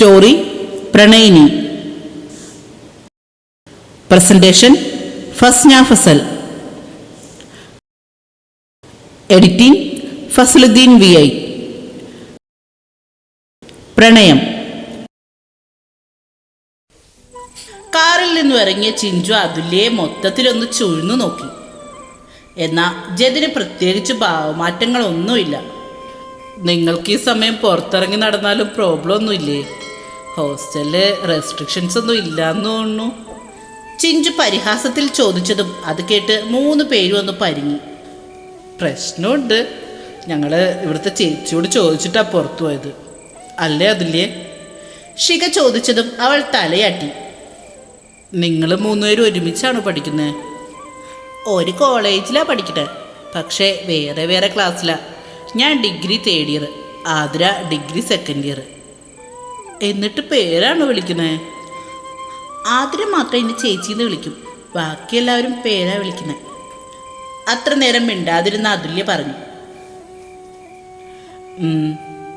Story പ്രണയിനി. Presentation Fasna Fasal. Editing Fasaluddin V I. പ്രണയം. കാറിൽ നിന്നും ഇറങ്ങിയ ചിഞ്ചു അതുല്യെ മൊത്തത്തിലൊന്ന് ചുഴ്ന്നു നോക്കി. എന്നാൽ ജതിന് പ്രത്യേകിച്ച് ഭാവമാറ്റങ്ങളൊന്നുമില്ല. നിങ്ങൾക്ക് ഈ സമയം പുറത്തിറങ്ങി നടന്നാലും പ്രോബ്ലം ഒന്നുമില്ലേ? ഹോസ്റ്റലിൽ റെസ്ട്രിക്ഷൻസ് ഒന്നും ഇല്ലാന്ന് തോന്നുന്നു. ചിഞ്ചു പരിഹാസത്തിൽ ചോദിച്ചതും അത് കേട്ട് മൂന്ന് പേരും ഒന്ന് പരിങ്ങി. പ്രശ്നമുണ്ട്. ഞങ്ങൾ ഇവിടുത്തെ ചേച്ചിയോട് ചോദിച്ചിട്ടാണ് പുറത്തു പോയത്. അല്ലേ അതില്ലേ ശിഖ ചോദിച്ചതും അവൾ തലയാട്ടി. നിങ്ങൾ മൂന്നുപേരും ഒരുമിച്ചാണ് പഠിക്കുന്നത് ഒരു കോളേജിലാണ് പഠിക്കട്ടെ. പക്ഷേ വേറെ വേറെ ക്ലാസ്സിലാണ് ഞാൻ degree third year Athira degree second year എന്നിട്ട് പേരാണ് വിളിക്കുന്നത് ആതിര മാത്രം എന്റെ ചേച്ചിന്ന് വിളിക്കും. ബാക്കി എല്ലാവരും പേരാ വിളിക്കുന്നത് അത്ര നേരം മിണ്ടാതിരുന്ന അതുല്യ പറഞ്ഞു.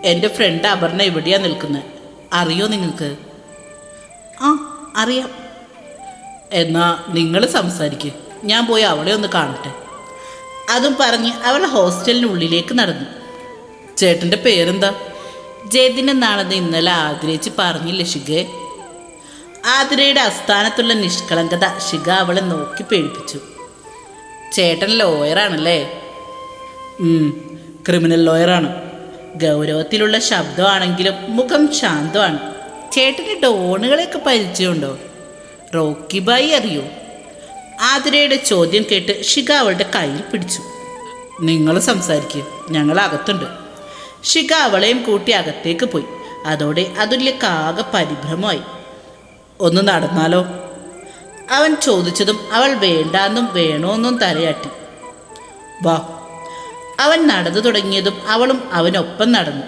എന്റെ ഫ്രണ്ട് അപർണ എവിടെയാ നിൽക്കുന്നത് അറിയോ നിങ്ങൾക്ക്? ആ അറിയാം. എന്നാ നിങ്ങൾ സംസാരിക്ക്. ഞാൻ പോയി അവളെ ഒന്ന് കാണട്ടെ. അതും പറഞ്ഞ് അവൾ ഹോസ്റ്റലിനുള്ളിലേക്ക് നടന്നു. ചേട്ടന്റെ പേരെന്താ? ജയദിൻ എന്നാണെന്ന് ഇന്നലെ ആതിരേച്ച് പറഞ്ഞില്ല ഷിഗ് ആതിരയുടെ അസ്ഥാനത്തുള്ള നിഷ്കളങ്കത ഷിഗ അവളെ നോക്കി പേടിപ്പിച്ചു. ചേട്ടൻ ലോയറാണല്ലേ ക്രിമിനൽ ലോയറാണ് ഗൗരവത്തിലുള്ള ശബ്ദമാണെങ്കിലും മുഖം ശാന്തമാണ്. ചേട്ടന് ഡോണുകളെയൊക്കെ പരിചയമുണ്ടോ? റോക്കി ബായി അറിയോ? ആതിരയുടെ ചോദ്യം കേട്ട് ഷിഗ അവളുടെ കയ്യിൽ പിടിച്ചു. നിങ്ങൾ സംസാരിക്കുക ഞങ്ങൾ അകത്തുണ്ട്. ഷിക അവളെയും കൂട്ടി അകത്തേക്ക് പോയി. അതോടെ അതുല്യക്കാകെ പരിഭ്രമമായി. ഒന്ന് നടന്നാലോ? അവൻ ചോദിച്ചതും അവൾ വേണ്ടാന്നും വേണോന്നും തലയാട്ടി. വാ. അവൻ നടന്നു തുടങ്ങിയതും അവളും അവനൊപ്പം നടന്നു.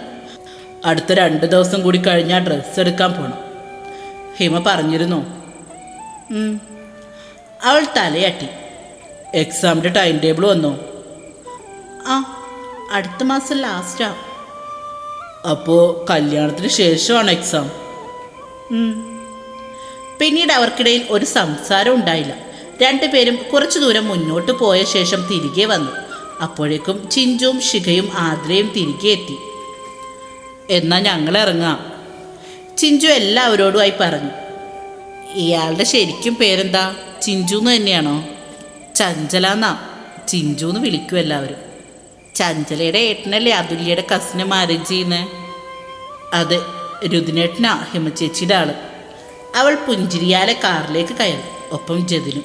അടുത്ത രണ്ട് ദിവസം കൂടി കഴിഞ്ഞാൽ ഡ്രസ്സ് എടുക്കാൻ പോണം. ഹിമ പറഞ്ഞിരുന്നു. അവൾ തലയാട്ടി. എക്സാമിന്റെ ടൈം ടേബിൾ വന്നോ? ആ അടുത്ത മാസം ലാസ്റ്റാ. അപ്പോൾ കല്യാണത്തിന് ശേഷമാണ് എക്സാം പിന്നീട് അവർക്കിടയിൽ ഒരു സംസാരം ഉണ്ടായില്ല. രണ്ടുപേരും കുറച്ചു ദൂരം മുന്നോട്ട് പോയ ശേഷം തിരികെ വന്നു. അപ്പോഴേക്കും ചിഞ്ചും ശിഖയും ആദ്രയും തിരികെ എത്തി. എന്നാ ഞങ്ങൾ ഇറങ്ങാം. ചിഞ്ചു എല്ലാവരോടുമായി പറഞ്ഞു. ഇയാളുടെ ശരിക്കും പേരെന്താ? ചിഞ്ചു എന്ന് തന്നെയാണോ? ചഞ്ചലാന്നാ. ചിഞ്ചു എന്ന് വിളിക്കും എല്ലാവരും. ചഞ്ചലയുടെ ഏട്ടനല്ലേ അതുല്യയുടെ കസിനെ മാരേജ് ചെയ്യുന്നത് അതെ രുദിനേട്ടനാ ഹിമചേച്ചിയുടെ ആൾ. അവൾ പുഞ്ചിരിയാലെ കാറിലേക്ക് കയറി ഒപ്പം ജതിനും.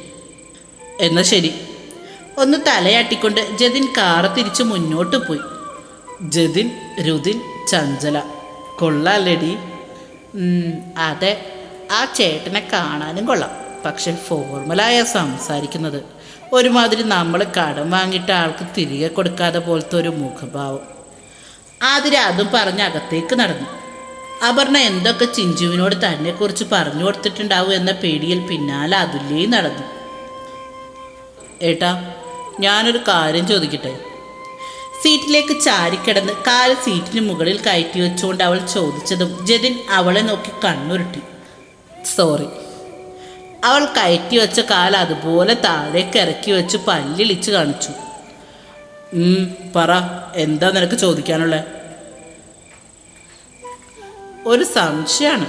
എന്നാ ശരി. ഒന്ന് തലയാട്ടിക്കൊണ്ട് ജതിൻ കാറ് തിരിച്ച് മുന്നോട്ട് പോയി. ജതിൻ രുദിൻ ചഞ്ചല. കൊള്ളാലടി അതെ. ആ ചേട്ടനെ കാണാനും കൊള്ളാം. പക്ഷെ ഫോർമലായ സംസാരിക്കുന്നത്. ഒരുമാതിരി നമ്മൾ കടം വാങ്ങിയിട്ട് ആൾക്ക് തിരികെ കൊടുക്കാതെ പോലത്തെ ഒരു മുഖഭാവം. ആതിര അതും പറഞ്ഞ് അകത്തേക്ക് നടന്നു. അപർണ എന്തൊക്കെ ചിഞ്ചുവിനോട് തന്നെക്കുറിച്ച് പറഞ്ഞു കൊടുത്തിട്ടുണ്ടാവും എന്ന പേടിയിൽ പിന്നാലെ അതുല്യയും നടന്നു. ഏട്ടാ ഞാനൊരു കാര്യം ചോദിക്കട്ടെ? സീറ്റിലേക്ക് ചാരിക്കിടന്ന് കാൽ സീറ്റിന് മുകളിൽ കയറ്റി വെച്ചുകൊണ്ട് അവൾ ചോദിച്ചതും ജതിൻ അവളെ നോക്കി കണ്ണുരുട്ടി. സോറി. അവൾ കയറ്റി വെച്ച കാൽ അതുപോലെ താഴേക്ക് ഇറക്കി വെച്ച് പല്ലിളിച്ച് കാണിച്ചു. പറ എന്താ നിനക്ക് ചോദിക്കാനുള്ളത് ഒരു സംശയമാണ്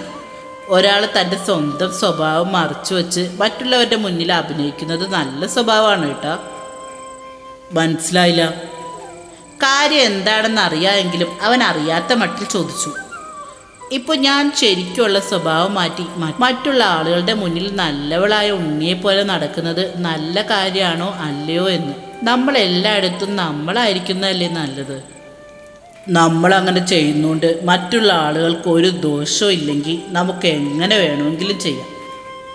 ഒരാൾ തന്റെ സ്വന്തം സ്വഭാവം മറച്ചു വെച്ച് മറ്റുള്ളവരുടെ മുന്നിൽ അഭിനയിക്കുന്നത് നല്ല സ്വഭാവമാണ് കേട്ടോ. മനസ്സിലായില്ല. കാര്യം എന്താണെന്ന് അറിയാമെങ്കിലും അവൻ അറിയാത്ത മട്ടിൽ ചോദിച്ചു. ഇപ്പോൾ ഞാൻ ശരിക്കുള്ള സ്വഭാവം മാറ്റി മറ്റുള്ള ആളുകളുടെ മുന്നിൽ നല്ലവളായ ഉണ്ണിയെ പോലെ നടക്കുന്നത് നല്ല കാര്യമാണോ അല്ലയോ എന്ന്. നമ്മൾ എല്ലായിടത്തും നമ്മളായിരിക്കുന്നതല്ലേ നല്ലത്. നമ്മൾ അങ്ങനെ ചെയ്യുന്നതുകൊണ്ട് മറ്റുള്ള ആളുകൾക്ക് ഒരു ദോഷവും ഇല്ലെങ്കിൽ നമുക്ക് എങ്ങനെ വേണമെങ്കിലും ചെയ്യാം.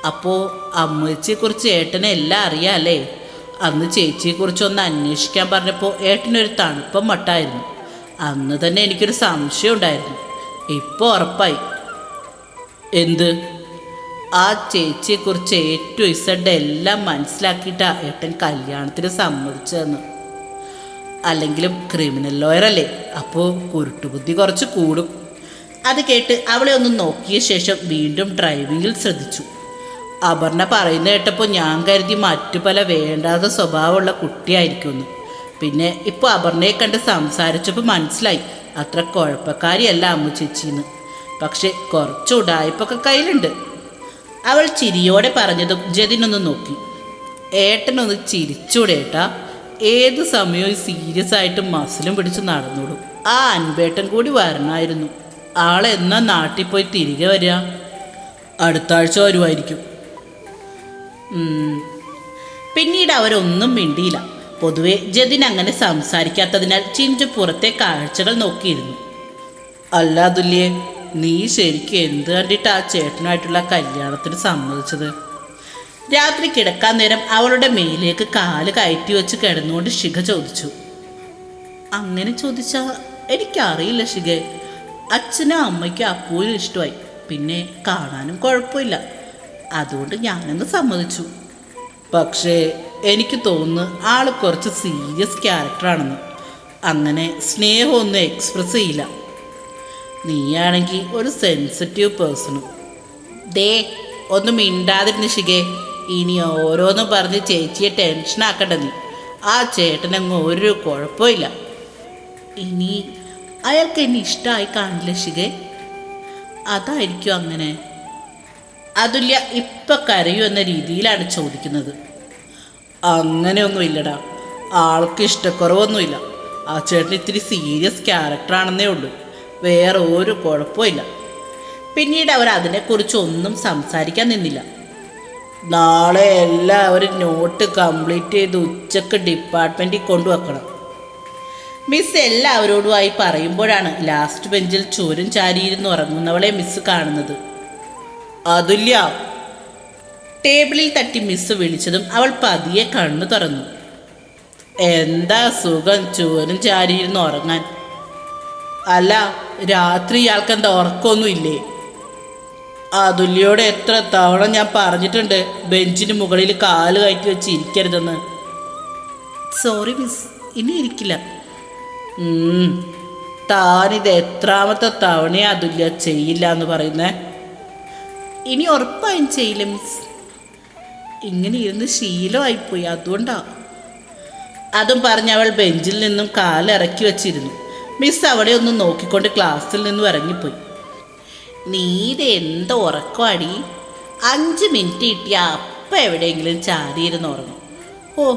അപ്പോൾ അമ്മച്ചിയെക്കുറിച്ച് ഏട്ടനെ എല്ലാം അറിയാമല്ലേ അന്ന് ചേച്ചിയെക്കുറിച്ച് ഒന്ന് അന്വേഷിക്കാൻ പറഞ്ഞപ്പോൾ ഏട്ടനൊരു തണുപ്പം മട്ടായിരുന്നു. അന്ന് തന്നെ എനിക്കൊരു സംശയം ഉണ്ടായിരുന്നു. ഇപ്പോൾ ഉറപ്പായി. എന്ത്? ആ ചേച്ചിയെക്കുറിച്ച് ഏറ്റവും ഇസഡ് എല്ലാം മനസ്സിലാക്കിയിട്ടാണ് ഏട്ടൻ കല്യാണത്തിന് സമ്മതിച്ചതെന്ന്. അല്ലെങ്കിലും ക്രിമിനൽ ലോയർ അല്ലേ അപ്പോൾ കുരുട്ടുബുദ്ധി കുറച്ച് കൂടും. അത് കേട്ട് അവളെ ഒന്ന് നോക്കിയ ശേഷം വീണ്ടും ഡ്രൈവിങ്ങിൽ ശ്രദ്ധിച്ചു. അപർണ പറയുന്ന കേട്ടപ്പോൾ ഞാൻ കരുതി മറ്റു പല വേണ്ടാത്ത സ്വഭാവമുള്ള കുട്ടിയായിരിക്കുമെന്ന്. പിന്നെ ഇപ്പോൾ അപർണയെ കണ്ട് സംസാരിച്ചപ്പോൾ മനസ്സിലായി. അത്ര കുഴപ്പക്കാരിയല്ല അമ്മു ചേച്ചിന്ന്. പക്ഷെ കുറച്ച് ഉടായ്പൊക്കെ കയ്യിലുണ്ട്. അവൾ ചിരിയോടെ പറഞ്ഞതും ജതിനൊന്ന് നോക്കി. ഏട്ടനൊന്ന് ചിരിച്ചൂടെ ഏട്ടാ. ഏത് സമയവും സീരിയസ് ആയിട്ട് മസിലും പിടിച്ച് നടന്നോളൂ. ആ അൻപേട്ടൻ കൂടി വരണമായിരുന്നു ആളെന്നാ നാട്ടിൽ പോയി തിരികെ വരിക? അടുത്ത ആഴ്ച വരുമായിരിക്കും. പിന്നീട് അവരൊന്നും മിണ്ടിയില്ല. പൊതുവെ ജതിൻ അങ്ങനെ സംസാരിക്കാത്തതിനാൽ ചിഞ്ചു പുറത്തെ കാഴ്ചകൾ നോക്കിയിരുന്നു. അല്ല അതുല്യേ നീ ശരിക്കും എന്ത് കണ്ടിട്ട് ആ ചേട്ടനുമായിട്ടുള്ള കല്യാണത്തിന് സമ്മതിച്ചത്? രാത്രി കിടക്കാൻ നേരം അവളുടെ മേലേക്ക് കാൽ കയറ്റി വെച്ച് കിടന്നുകൊണ്ട് ശിഖ ചോദിച്ചു. അങ്ങനെ ചോദിച്ചാ എനിക്കറിയില്ല ശിഖ. അച്ഛനും അമ്മയ്ക്കും അപ്പോഴും ഇഷ്ടമായി. പിന്നെ കാണാനും കുഴപ്പമില്ല. അതുകൊണ്ട് ഞാനൊന്ന് സമ്മതിച്ചു. പക്ഷേ എനിക്ക് തോന്നുന്നു ആൾ കുറച്ച് സീരിയസ് ക്യാരക്ടറാണെന്ന് അങ്ങനെ സ്നേഹമൊന്നും എക്സ്പ്രസ് ചെയ്യില്ല. നീയാണെങ്കിൽ ഒരു സെൻസിറ്റീവ് പേഴ്സണും ദേ ഒന്നും മിണ്ടാതിരുന്ന് ശിഖേ. ഇനി ഓരോന്ന് പറഞ്ഞ് ചേച്ചിയെ ടെൻഷനാക്കണ്ട നീ. ആ ചേട്ടനങ്ങ് ഒരു കുഴപ്പമില്ല. ഇനി അയാൾക്ക് എന്നെ ഇഷ്ടമായി കാണില്ല ശിഖേ. അതായിരിക്കും അങ്ങനെ. അതുല്യ ഇപ്പം കരയൂ എന്ന രീതിയിലാണ് ചോദിക്കുന്നത്. അങ്ങനെയൊന്നും ഇല്ലടാ ആൾക്ക് ഇഷ്ടക്കുറവൊന്നുമില്ല. ആ ചേട്ടൻ ഇത്തിരി സീരിയസ് ക്യാരക്ടറാണെന്നേ ഉള്ളൂ. വേറെ ഒരു കുഴപ്പമില്ല പിന്നീട് അവർ അതിനെക്കുറിച്ച് ഒന്നും സംസാരിക്കാൻ നിന്നില്ല. നാളെ എല്ലാവരും നോട്ട് കംപ്ലീറ്റ് ചെയ്ത് ഉച്ചയ്ക്ക് ഡിപ്പാർട്ട്മെന്റിൽ കൊണ്ടുവെക്കണം. മിസ് എല്ലാവരോടുമായി പറയുമ്പോഴാണ് ലാസ്റ്റ് ബെഞ്ചിൽ ചോരും ചാരിയിരുന്ന് ഉറങ്ങുന്നവളെ മിസ് കാണുന്നത്. അതുല്യ ടേബിളിൽ തട്ടി മിസ് വിളിച്ചതും അവൾ പതിയെ കണ്ണു തുറന്നു. എന്താ സുഖം? ചുവരും ചാരിയിരുന്ന് ഉറങ്ങാൻ. അല്ല രാത്രി ഇയാൾക്ക് എന്താ ഉറക്കമൊന്നും ഇല്ലേ അതുല്യോട് എത്ര തവണ ഞാൻ പറഞ്ഞിട്ടുണ്ട് ബെഞ്ചിന് മുകളിൽ കാൽ കയറ്റി വെച്ച് ഇരിക്കരുതെന്ന്. Sorry miss. ഇനി ഇരിക്കില്ല. താനിത് എത്രാമത്തെ തവണയാ അതുല്യ ചെയ്യില്ല എന്ന് പറയുന്നേ? ഇനി ഉറപ്പായും ചെയ്യില്ല മിസ്. ഇങ്ങനെ ഇരുന്ന് ശീലമായിപ്പോയി. അതുകൊണ്ടാ. അതും പറഞ്ഞ് അവൾ ബെഞ്ചിൽ നിന്നും കാലിറക്കി വച്ചിരുന്നു. മിസ് അവളെ ഒന്ന് നോക്കിക്കൊണ്ട് ക്ലാസ്സിൽ നിന്നും ഇറങ്ങിപ്പോയി. നീ ഇത് എന്ത് ഉറക്കമാടി അഞ്ച് മിനിറ്റ് കിട്ടിയ അപ്പം എവിടെയെങ്കിലും ചാരിയിരുന്ന് ഉറങ്ങും. ഓ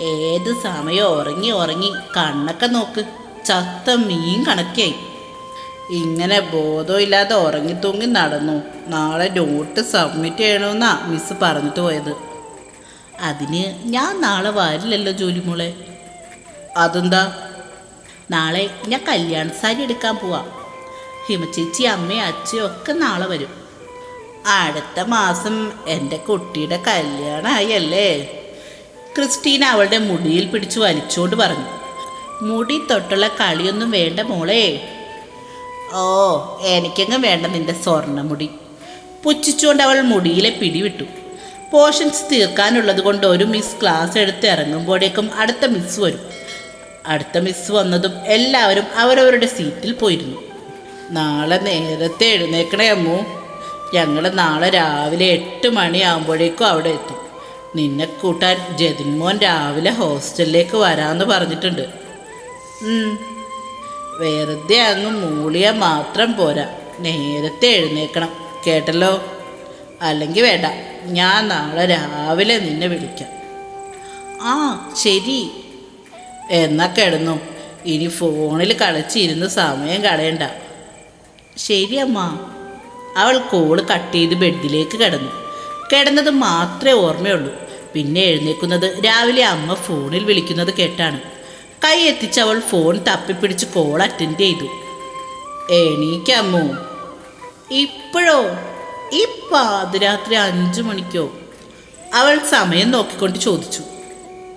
ഏത് സമയം ഉറങ്ങി ഉറങ്ങി കണ്ണൊക്കെ നോക്ക്. ചത്ത മീൻ കണക്കായി ഇങ്ങനെ ബോധമില്ലാതെ ഉറങ്ങി തൂങ്ങി നടന്നു. നാളെ നോട്ട് സബ്മിറ്റ് ചെയ്യണമെന്നാ മിസ് പറഞ്ഞിട്ട് പോയത്. അതിന് ഞാൻ നാളെ വരില്ലല്ലോ ജോലി മോളെ അതെന്താ? നാളെ ഞാൻ കല്യാണ സാരി എടുക്കാൻ പോവാം. ഹിമചേച്ചി അമ്മയും അച്ഛയും ഒക്കെ നാളെ വരും. അടുത്ത മാസം എന്റെ കുട്ടിയുടെ കല്യാണമായി അല്ലേ ക്രിസ്റ്റീന അവളുടെ മുടിയിൽ പിടിച്ചു വലിച്ചുകൊണ്ട് പറഞ്ഞു. മുടി തൊട്ടുള്ള കളിയൊന്നും വേണ്ട മോളെ. ഓ എനിക്കങ്ങ് വേണ്ട നിന്റെ സ്വർണമുടി പുച്ഛിച്ചുകൊണ്ട് അവൾ മുടിയിലെ പിടിവിട്ടു. പോർഷൻസ് തീർക്കാനുള്ളത് കൊണ്ട് ഒരു മിസ് ക്ലാസ് എടുത്ത് ഇറങ്ങുമ്പോഴേക്കും അടുത്ത മിസ് വരും. അടുത്ത മിസ് വന്നതും എല്ലാവരും അവരവരുടെ സീറ്റിൽ പോയിരുന്നു. നാളെ നേരത്തെ എഴുന്നേക്കണേ അമ്മു. ഞങ്ങൾ നാളെ രാവിലെ എട്ട് മണിയാകുമ്പോഴേക്കും അവിടെ എത്തും. നിന്നെ കൂട്ടാൻ ജതിൻമോൻ രാവിലെ ഹോസ്റ്റലിലേക്ക് വരാമെന്ന് പറഞ്ഞിട്ടുണ്ട്. വെറുതെ അങ്ങ് മൂളിയാൽ മാത്രം പോരാ. നേരത്തെ എഴുന്നേക്കണം. കേട്ടല്ലോ? അല്ലെങ്കിൽ വേണ്ട. ഞാൻ നാളെ രാവിലെ നിന്നെ വിളിക്കാം. ആ ശരി. എന്നാ കിടന്നു. ഇനി ഫോണിൽ കളിച്ചിരുന്ന് സമയം കളയണ്ട. ശരി അമ്മ. അവൾ കോൾ കട്ട് ചെയ്ത് ബെഡിലേക്ക് കിടന്നു. കിടന്നത് മാത്രമേ ഓർമ്മയുള്ളൂ. പിന്നെ എഴുന്നേക്കുന്നത് രാവിലെ അമ്മ ഫോണിൽ വിളിക്കുന്നത് കേട്ടാണ്. കൈ എത്തിച്ച് അവൾ ഫോൺ തപ്പിപ്പിടിച്ച് കോൾ അറ്റൻഡ് ചെയ്തു. എണീക്കമ്മോ ഇപ്പോഴോ? ഈ പാതിരാത്രി അഞ്ചു മണിക്കോ? അവൾ സമയം നോക്കിക്കൊണ്ട് ചോദിച്ചു.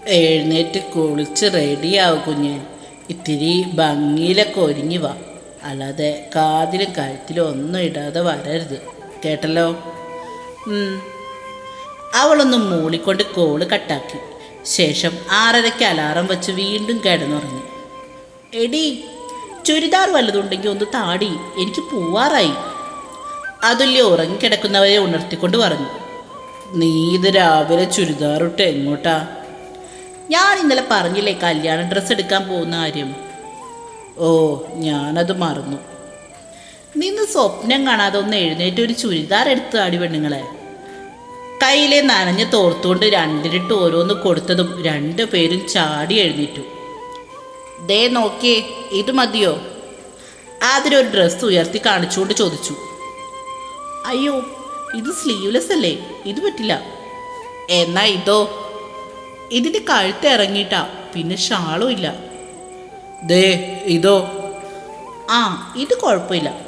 എഴുന്നേറ്റ് കുളിച്ച് റെഡിയാവും കുഞ്ഞ്. ഇത്തിരി ഭംഗിയിലൊക്കെ ഒരുങ്ങി വാ. അല്ലാതെ കാതിലും കഴുത്തിലും ഒന്നും ഇടാതെ വരരുത്. കേട്ടല്ലോ. അവളൊന്ന് മൂളിക്കൊണ്ട് കോൾ കട്ടാക്കി ശേഷം ആറരയ്ക്ക് അലാറം വെച്ച് വീണ്ടും കിടന്നുറങ്ങി. എടി ചുരിദാർ വല്ലതുണ്ടെങ്കിൽ ഒന്ന് താടി എനിക്ക് പോവാറായി. അതുല്യ ഉറങ്ങിക്കിടക്കുന്നവരെ ഉണർത്തിക്കൊണ്ട് പറഞ്ഞു നീ ഇത് രാവിലെ ചുരിദാർ ഇട്ട് എങ്ങോട്ടാ? ഞാൻ ഇന്നലെ പറഞ്ഞില്ലേ കല്യാണ ഡ്രസ്സ് എടുക്കാൻ പോകുന്ന കാര്യം? ഓ ഞാനത് മറന്നു. നിന്ന് സ്വപ്നം കാണാതെ ഒന്ന് എഴുന്നേറ്റ് ഒരു ചുരിദാർ എടുത്ത് ആടി പെണ്ണുങ്ങളെ. കയ്യിലെ നനഞ്ഞ് തോർത്തുകൊണ്ട് രണ്ടിനിട്ട് ഓരോന്ന് കൊടുത്തതും രണ്ടു പേരും ചാടി എഴുന്നേറ്റു. ദേ നോക്കിയേ ഇത് മതിയോ? അതിലൊരു ഡ്രസ്സ് ഉയർത്തി കാണിച്ചുകൊണ്ട് ചോദിച്ചു. അയ്യോ ഇത് സ്ലീവ്ലെസ് അല്ലേ? ഇത് പറ്റില്ല. എന്നാ ഇതോ? ഇതിന്റെ കഴുത്ത് ഇറങ്ങിയിട്ടാ പിന്നെ ഷാളും ഇല്ല. ദേ ഇതോ? ആ ഇത് കുഴപ്പമില്ല.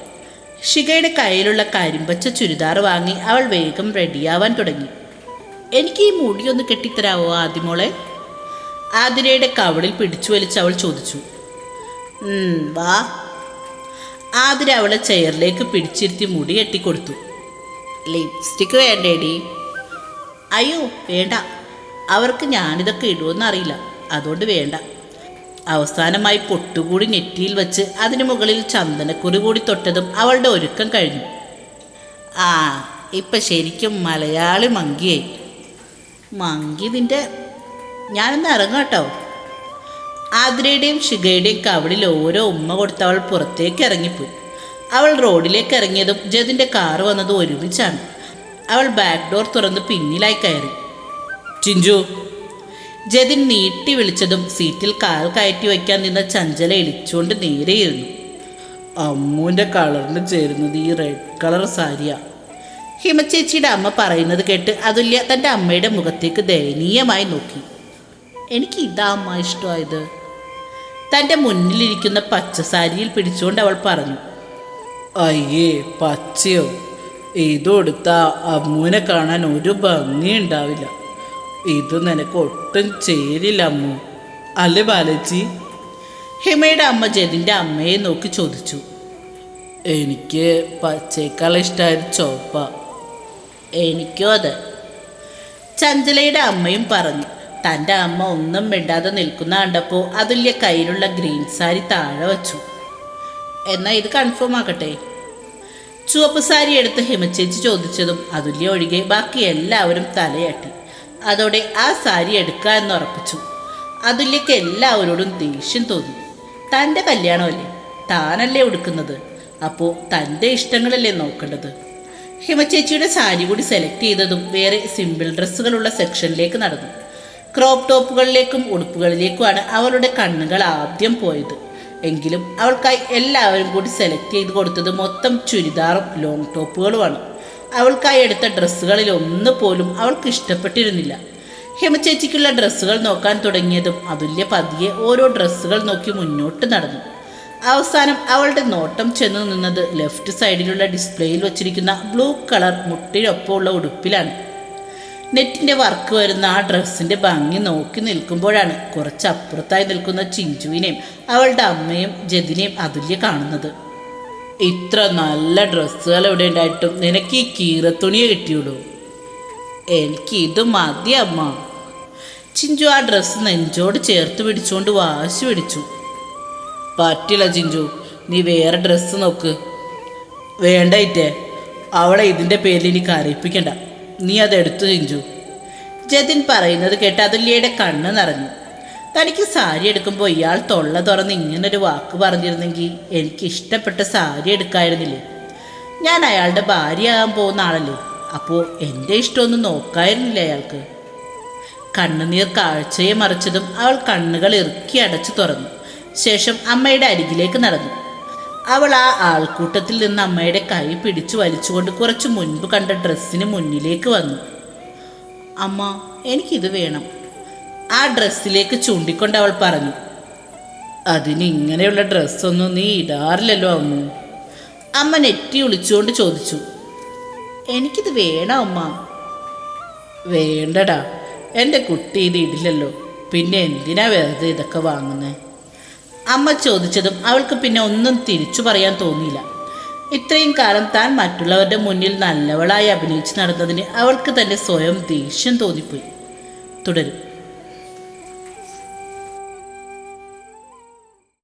ഷികയുടെ കയ്യിലുള്ള കരിമ്പച്ച ചുരിദാർ വാങ്ങി അവൾ വേഗം റെഡിയാവാൻ തുടങ്ങി. എനിക്ക് ഈ മുടി ഒന്ന് കെട്ടിത്തരാവോ ആദ്യമോളെ ആതിരയുടെ കവളിൽ പിടിച്ചു വലിച്ച് അവൾ ചോദിച്ചു. "ഉം, വാ. ആതിര അവളെ ചെയറിലേക്ക് പിടിച്ചിരുത്തി മുടി കെട്ടിക്കൊടുത്തു. ലിപ്സ്റ്റിക്ക് വേണ്ടേടി. അയ്യോ വേണ്ട. അവർക്ക് ഞാനിതൊക്കെ ഇടുമെന്നറിയില്ല അതുകൊണ്ട് വേണ്ട. അവസാനമായി പൊട്ടുകൂടി നെറ്റിയിൽ വെച്ച് അതിനു മുകളിൽ ചന്ദനക്കുറി കൂടി തൊട്ടതും അവളുടെ ഒരുക്കം കഴിഞ്ഞു. ആ ഇപ്പം ശരിക്കും മലയാളി മങ്കിയായി മങ്കി നിന്റെ ഞാനൊന്ന് ഇറങ്ങാട്ടോ ആതിരയുടെയും ഷിഗയുടെയും കവളിൽ ഓരോ ഉമ്മ കൊടുത്ത് അവൾ പുറത്തേക്ക് ഇറങ്ങിപ്പോയി. അവൾ റോഡിലേക്ക് ഇറങ്ങിയതും ജതിന്റെ കാറ് വന്നതും ഒരുമിച്ചാണ്. അവൾ ബാക്ക് ഡോർ തുറന്ന് പിന്നിലായി കയറി. ചിഞ്ചു ജതിൻ നീട്ടി വിളിച്ചതും സീറ്റിൽ കാൽ കയറ്റി വയ്ക്കാൻ നിന്ന ചഞ്ചല ഇളിച്ചുകൊണ്ട് നേരെയിരുന്നു അമ്മുവിന്റെ കളറിന് ചേരുന്നത് ഈ റെഡ് കളർ സാരിയാ. ഹിമചേച്ചിയുടെ അമ്മ പറയുന്നത് കേട്ട് അതുല്യ തന്റെ അമ്മയുടെ മുഖത്തേക്ക് ദയനീയമായി നോക്കി. എനിക്ക് ഇതാ അമ്മ ഇഷ്ടമായത്. തന്റെ മുന്നിലിരിക്കുന്ന പച്ചസാരിയിൽ പിടിച്ചുകൊണ്ട് അവൾ പറഞ്ഞു. അയ്യേ പച്ചയോ? ഇതൊടുത്ത അമ്മുവിനെ കാണാൻ ഒരു ഭംഗി ഉണ്ടാവില്ല ഇത് നിനക്ക് ഒട്ടും ചേരില്ല അമ്മു. അല്ലേ ബാലജി? ഹിമയുടെ അമ്മ ജതിന്റെ അമ്മയെ നോക്കി ചോദിച്ചു. എനിക്ക് പച്ചയേക്കാൾ ഇഷ്ടമായത് ചോപ്പ. എനിക്കും അത്? ചഞ്ചലയുടെ അമ്മയും പറഞ്ഞു. തന്റെ അമ്മ ഒന്നും മിണ്ടാതെ നിൽക്കുന്ന കണ്ടപ്പോൾ അതുല്യ കയ്യിലുള്ള ഗ്രീൻ സാരി താഴെ വച്ചു. എന്നാൽ ഇത് കൺഫേം ആക്കട്ടെ? ചുവപ്പ് സാരി എടുത്ത് ഹിമച്ചേച്ചി ചോദിച്ചതും അതുല്യ ഒഴികെ ബാക്കി എല്ലാവരും തലയാട്ടി. അതോടെ ആ സാരി എടുക്കുക എന്ന് ഉറപ്പിച്ചു. അതുല്യക്ക് എല്ലാവരോടും ദേഷ്യം തോന്നി. തന്റെ കല്യാണമല്ലേ? താനല്ലേ ഉടുക്കുന്നത്? അപ്പോൾ തന്റെ ഇഷ്ടങ്ങളല്ലേ നോക്കേണ്ടത്? ഹിമചേച്ചിയുടെ സാരി കൂടി സെലക്ട് ചെയ്തതും വേറെ സിമ്പിൾ ഡ്രസ്സുകളുള്ള സെക്ഷനിലേക്ക് നടന്നു. ക്രോപ്പ് ടോപ്പുകളിലേക്കും ഉടുപ്പുകളിലേക്കുമാണ് അവളുടെ കണ്ണുകൾ ആദ്യം പോയത്. എങ്കിലും അവൾക്കായി എല്ലാവരും കൂടി സെലക്ട് ചെയ്ത് കൊടുത്തത് മൊത്തം ചുരിദാറും ലോങ് ടോപ്പുകളുമാണ്. അവൾക്കായി എടുത്ത ഡ്രസ്സുകളിൽ ഒന്ന് പോലും അവൾക്ക് ഇഷ്ടപ്പെട്ടിരുന്നില്ല. ഹിമചേച്ചിക്കുള്ള ഡ്രസ്സുകൾ നോക്കാൻ തുടങ്ങിയതും അതുല്യ പതിയെ ഓരോ ഡ്രസ്സുകൾ നോക്കി മുന്നോട്ട് നടന്നു. അവസാനം അവളുടെ നോട്ടം ചെന്ന് നിന്നത് ലെഫ്റ്റ് സൈഡിലുള്ള ഡിസ്പ്ലേയിൽ വച്ചിരിക്കുന്ന ബ്ലൂ കളർ മുട്ടിനൊപ്പമുള്ള ഉടുപ്പിലാണ്. നെറ്റിന്റെ വർക്ക് വരുന്ന ആ ഡ്രസ്സിന്റെ ഭംഗി നോക്കി നിൽക്കുമ്പോഴാണ് കുറച്ച് അപ്പുറത്തായി നിൽക്കുന്ന ചിഞ്ചുവിനെയും അവളുടെ അമ്മയും ജതിനെയും അതുല്യ കാണുന്നത്. ഇത്ര നല്ല ഡ്രസ്സുകൾ ഇവിടെ ഉണ്ടായിട്ടും നിനക്ക് ഈ കീറത്തുണിയെ കിട്ടിയുള്ളൂ. എനിക്ക് ഇത് മതി അമ്മ. ചിഞ്ചു ആ ഡ്രസ്സ് നെഞ്ചോട് ചേർത്ത് പിടിച്ചുകൊണ്ട് വാശി പിടിച്ചു. പറ്റില്ല ചിഞ്ചു നീ വേറെ ഡ്രസ്സ് നോക്ക്. വേണ്ട ഇറ്റേ അവളെ ഇതിന്റെ പേരിൽ ഇനി കരയിപ്പിക്കണ്ട. നീ അതെടുത്തു ചിഞ്ചു. ജതിൻ പറയുന്നത് കേട്ട് അതുല്യയുടെ കണ്ണ് നിറഞ്ഞു. തനിക്ക് സാരി എടുക്കുമ്പോൾ ഇയാൾ തൊള്ള തുറന്ന് ഇങ്ങനൊരു വാക്ക് പറഞ്ഞിരുന്നെങ്കിൽ എനിക്ക് ഇഷ്ടപ്പെട്ട സാരി എടുക്കായിരുന്നില്ലേ? ഞാൻ അയാളുടെ ഭാര്യയാകാൻ പോകുന്ന ആളല്ലേ? അപ്പോൾ എന്റെ ഇഷ്ടമൊന്നും നോക്കായിരുന്നില്ല അയാൾക്ക്? കണ്ണുനീർ കാഴ്ചയെ മറിച്ചതും അവൾ കണ്ണുകൾ ഇറുക്കി അടച്ചു തുറന്നു. ശേഷം അമ്മയുടെ അരികിലേക്ക് നടന്നു. അവൾ ആ ആൾക്കൂട്ടത്തിൽ നിന്ന് അമ്മയുടെ കൈ പിടിച്ചു വലിച്ചുകൊണ്ട് കുറച്ച് മുൻപ് കണ്ട ഡ്രസ്സിന് മുന്നിലേക്ക് വന്നു. അമ്മ എനിക്കിത് വേണം. ആ ഡ്രസ്സിലേക്ക് ചൂണ്ടിക്കൊണ്ട് അവൾ പറഞ്ഞു അതിന് ഇങ്ങനെയുള്ള ഡ്രസ്സൊന്നും നീ ഇടാറില്ലല്ലോ അമ്മ. അമ്മ നെറ്റി ഒളിച്ചുകൊണ്ട് ചോദിച്ചു എനിക്കിത് വേണ അമ്മ? വേണ്ടടാ എന്റെ കുട്ടി ഇത് ഇടില്ലല്ലോ പിന്നെ എന്തിനാ വെറുതെ ഇതൊക്കെ വാങ്ങുന്നത് അമ്മ ചോദിച്ചതും അവൾക്ക് പിന്നെ ഒന്നും തിരിച്ചു പറയാൻ തോന്നിയില്ല. ഇത്രയും കാലം താൻ മറ്റുള്ളവരുടെ മുന്നിൽ നല്ലവളായി അഭിനയിച്ച് നടന്നതിന് അവൾക്ക് തന്നെ സ്വയം ദേഷ്യം തോന്നിപ്പോയി. തുടരും.